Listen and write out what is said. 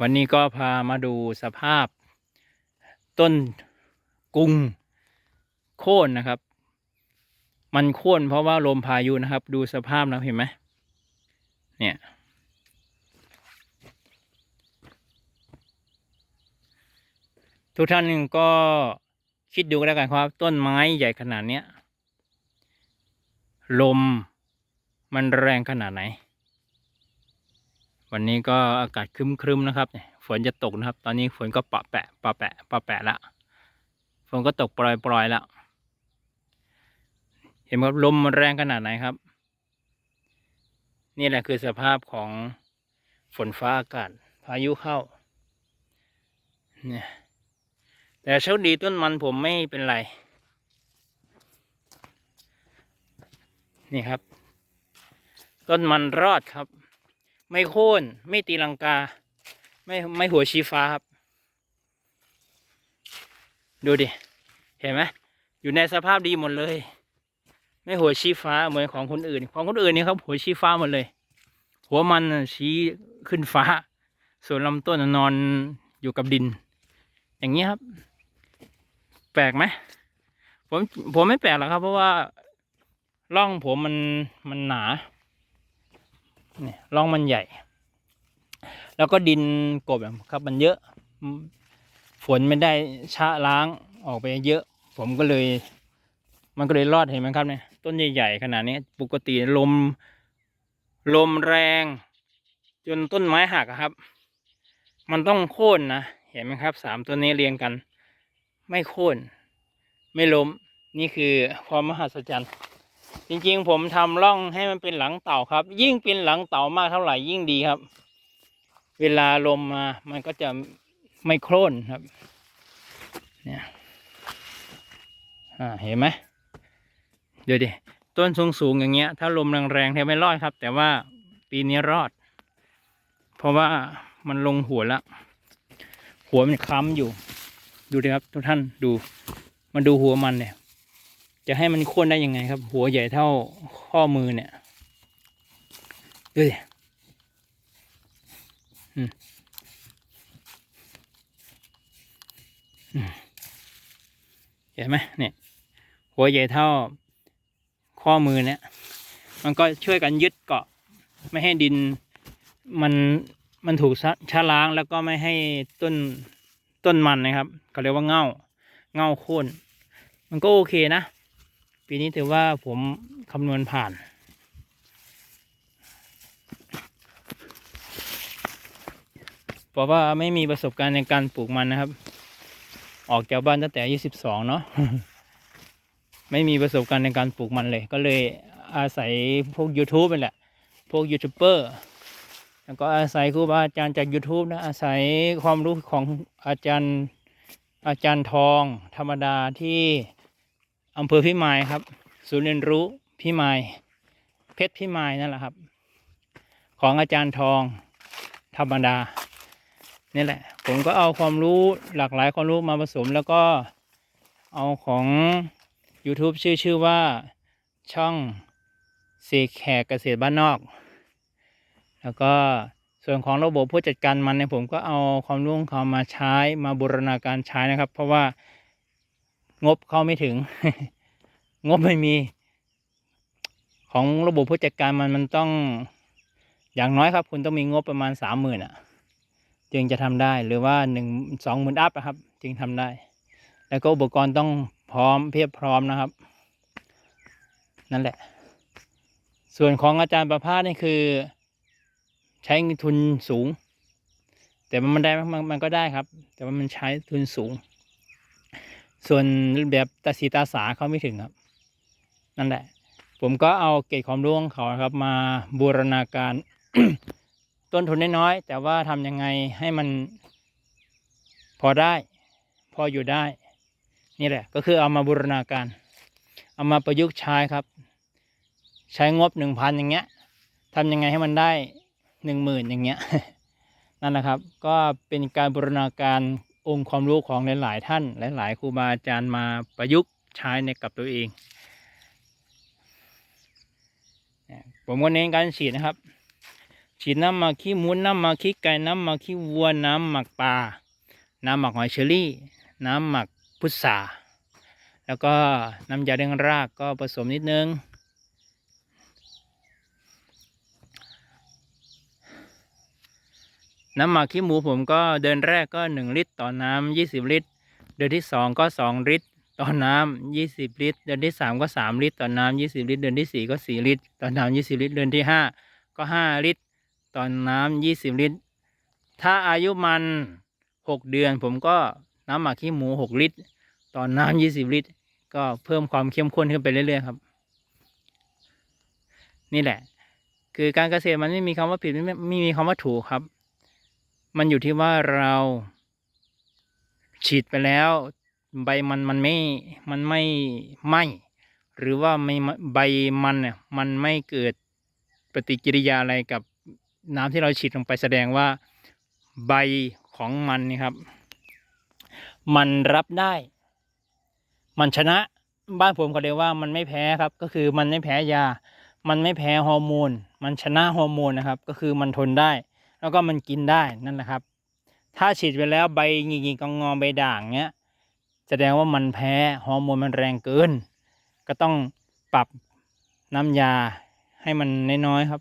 วันนี้ก็พามาดูสภาพ ต้นกุ้งโค่นนะครับ มันโค่นเพราะว่าลมพายุนะครับ ดูสภาพนะเห็นไหมเนี่ยทุกท่านก็คิดดูก็แล้วกันครับ ต้นไม้ใหญ่ขนาดเนี้ย ลมมันแรงขนาดไหน วันนี้ก็อากาศครึ้มๆนะครับ ฝนจะตกนะครับ ตอนนี้ฝนก็ปะแปะปะแปะปะแปะละ ฝนก็ตกปล่อยๆละ เห็นไหมครับลมมันแรงขนาดไหนครับ นี่แหละคือสภาพของฝนฟ้าอากาศ พายุเข้า เนี่ย แต่โชคดีต้นมันผมไม่เป็นไร นี่ครับ ต้นมันรอดครับ ไม่โค่นไม่ตีลังกา ไม่ไม่หัวชี้ฟ้าครับ ดูดิ เห็นไหมอยู่ในสภาพดีหมดเลย ไม่หัวชี้ฟ้าเหมือนของคนอื่น ของคนอื่นนี่ครับหัวชี้ฟ้าหมดเลย หัวมันชี้ขึ้นฟ้า ส่วนลำต้นนอนอยู่กับดิน อย่างนี้ครับ แปลกไหมผมผมไม่แปลกหรอกครับ เพราะว่าร่องผมมันมันหนา เนี่ยร่องมันใหญ่ แล้วก็ดินกบครับ มันเยอะ ฝนไม่ได้ชะล้างออกไปเยอะ ผมก็เลย มันก็เลยรอดเห็นไหมครับเนี่ยต้นใหญ่ๆขนาดนี้ปกติลม ลมแรง จนต้นไม้หักครับ มันต้องโค่นนะเห็นไหมครับสามต้นนี้เรียงกัน ไม่โค่นไม่ล้มนี่คือความมหัศจรรย์ จริงๆ ผมทำร่องให้มันเป็นหลังเต่าครับ ยิ่งเป็นหลังเต่ามากเท่าไหร่ยิ่งดีครับ เวลาลมมา มันก็จะไม่โค่นครับ เนี่ยอ่าเห็นไหมเดี๋ยวดิต้นสูงๆอย่างเงี้ย ถ้าลมแรงๆแทบไม่รอดครับ แต่ว่าปีนี้รอด เพราะว่ามันลงหัวแล้วหัวมันค้ำอยู่ ดูดิครับทุกท่านดูมาดูหัวมันเนี่ย จะให้มันโค่นได้ยังไงครับ หัวใหญ่เท่าข้อมือเนี่ยดูดิเห็นไหมเนี่ย หัวใหญ่เท่าข้อมือเนี่ย มันก็ช่วยกันยึดเกาะ ไม่ให้ดินมันมันถูกชะชะล้างแล้วก็ไม่ให้ต้นต้นมันนะครับเขาเรียกว่าเง่าเง่าโค่นมันก็โอเคนะ ปีนี้ถือว่าผมคำนวณผ่าน เพราะว่าไม่มีประสบการณ์ในการปลูกมันนะครับ ออกจากบ้านตั้งแต่อายุสิบสองเนาะไม่มีประสบการณ์ในการปลูกมันเลย ก็เลยอาศัยพวก YouTube นี่แหละ พวกยูทูบเบอร์แล้วก็อาศัยครูบาอาจารย์จาก YouTube นะ อาศัยความรู้ของอาจารย์อาจารย์ทองธรรมดาที่ อำเภอพิมายครับ ศูนย์เรียนรู้พิมาย เพชรพิมายนั่นแหละครับ ของอาจารย์ทองธรรมดานี่แหละ ผมก็เอาความรู้หลากหลายความรู้มาผสม แล้วก็เอาของ YouTube ชื่อชื่อว่าช่องเสกแขกเกษตรบ้านนอก แล้วก็ส่วนของระบบผู้จัดการมันเนี่ยผมก็เอาความรู้ของเขามาใช้มาบูรณาการใช้นะครับ เพราะว่า งบเข้าไม่ถึง งบไม่มี ของระบบผู้จัดการมันมันต้อง อย่างน้อยครับ คุณต้องมีงบประมาณสามหมื่นอะ จึงจะทำได้หรือว่าหนึ่งสองหมื่นอัพนะครับ จึงทำได้ แล้วก็อุปกรณ์ต้องพร้อมเพียบพร้อมนะครับ นั่นแหละ ส่วนของอาจารย์ประภาสนี่คือ ใช้ทุนสูง แต่มันได้มันมันก็ได้ครับ แต่ว่ามันใช้ทุนสูง ส่วนแบบตาสีตาสาเขาไม่ถึงครับ นั่นแหละ ผมก็เอาเกร็ดความรู้ของเขาครับ มาบูรณาการ ต้นทุนน้อยๆแต่ว่าทำยังไงให้มัน พอได้ พออยู่ได้ นี่แหละ ก็คือเอามาบูรณาการ เอามาประยุกต์ใช้ครับ ใช้งบหนึ่งพันอย่างเงี้ยทำยังไงให้มันได้หนึ่งหมื่นอย่างเงี้ยนั่นแหละครับ ก็เป็นการบูรณาการ องค์ความรู้ของหลาย ๆ ท่าน หลาย ๆ ครูบาอาจารย์มาประยุกต์ใช้ในกับตัวเอง ผมก็เน้นการฉีดนะครับ ฉีดน้ำมักขี้มูน้ำมักขี้ไก่น้ำมักขี้วัวน้ำหมักปลา น้ำหมักหอยเชอรี่ น้ำหมักพุทราแล้วก็น้ำยาเร่งรากก็ผสมนิดนึง น้ำหมักขี้หมูผมก็เดือนแรกก็หนึ่งลิตรต่อน้ำยี่สิบลิตร เดือนที่สองก็สองลิตรต่อน้ำยี่สิบลิตร เดือนที่สามก็สามลิตรต่อน้ำยี่สิบลิตร เดือนที่สี่ก็สี่ลิตรต่อน้ำยี่สิบลิตร เดือนที่ห้าก็ห้าลิตรต่อน้ำยี่สิบลิตร ถ้าอายุมันหกเดือนผมก็น้ำหมักขี้หมูหกลิตรต่อน้ำยี่สิบลิตร ก็เพิ่มความเข้มข้นขึ้นไปเรื่อยๆครับ นี่แหละ คือการเกษตรมันไม่มีคำว่าผิดไม่ไม่ไม่มีคำว่าถูกครับ มันอยู่ที่ว่าเราฉีดไปแล้วใบมันมันไม่มันไม่ไหมหรือว่าไม่ใบมันเนี่ยมันไม่เกิดปฏิกิริยาอะไรกับน้ำที่เราฉีดลงไปแสดงว่าใบของมันนี่ครับ มันรับได้ มันชนะบ้านผมก็เรียกว่ามันไม่แพ้ครับ ก็คือมันไม่แพ้ยา มันไม่แพ้ฮอร์โมน มันชนะฮอร์โมนนะครับ ก็คือมันทนได้ แล้วก็มันกินได้นั่นแหละครับ ถ้าฉีดไปแล้วใบหงิกๆกงอใบด่างเนี้ยแสดงว่ามันแพ้ฮอร์โมนมันแรงเกิน ก็ต้องปรับน้ำยาให้มันน้อยๆครับ